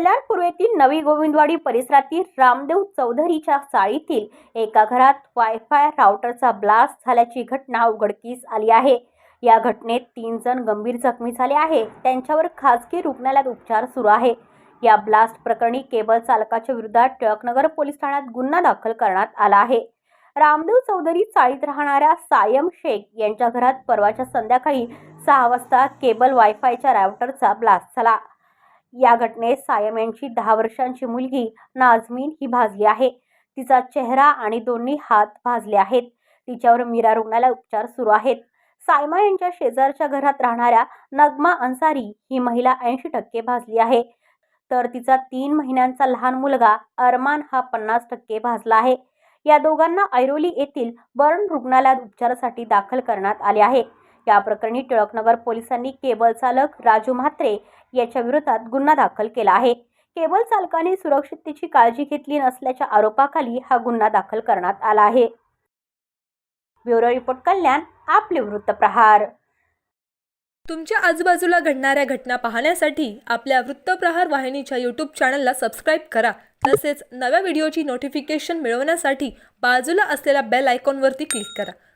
कल्याण पूर्वेतील नवी गोविंदवाडी परिसरातील रामदेव चौधरीच्या चाळीतील एका घरात वायफाय राउटरचा ब्लास्ट झाल्याची घटना उघडकीस आली आहे. या घटनेत तीन जण गंभीर जखमी झाले आहे. त्यांच्यावर खासगी रुग्णालयात उपचार सुरू आहे. या ब्लास्ट प्रकरणी केबल चालकाच्या विरोधात टिळकनगर पोलीस ठाण्यात गुन्हा दाखल करण्यात आला आहे. रामदेव चौधरी चाळीत राहणाऱ्या सायम शेख यांच्या घरात परवाच्या संध्याकाळी सहा वाजता केबल वायफायच्या राउटरचा ब्लास्ट झाला. या घटनेत सायम यांची दहा वर्षांची मुलगी नाझमीन ही भाजली आहे. तिचा चेहरा आणि दोन्ही हात भाजले आहेत. तिच्यावर मीरा रुग्णालयात उपचार सुरू आहेत. सायमा यांच्या शेजारच्या घरात राहणाऱ्या नगमा अन्सारी ही महिला ऐंशी टक्के भाजली आहे. तर तिचा तीन महिन्यांचा लहान मुलगा अरमान हा पन्नास टक्के भाजला आहे. या दोघांना ऐरोली येथील बर्न रुग्णालयात उपचारासाठी दाखल करण्यात आले आहे. या प्रकरणी टिळकनगर पोलिसांनी केबल चालक राजू म्हात्रे याच्या विरोधात गुन्हा दाखल केला आहे. केबल चालकाने सुरक्षिततेची काळजी घेतली नसल्याच्या आरोपाखाली हा गुन्हा दाखल करण्यात आला आहे. ब्युरो रिपोर्ट कल्याण आपले वृत्तप्रहार तुमच्या आजूबाजूला घडणाऱ्या घटना पाहण्यासाठी आपल्या वृत्तप्रहार वाहिनीच्या यूट्यूब चॅनलला सबस्क्राईब करा. तसेच नव्या व्हिडिओची नोटिफिकेशन मिळवण्यासाठी बाजूला असलेल्या बेल आयकॉनवरती क्लिक करा.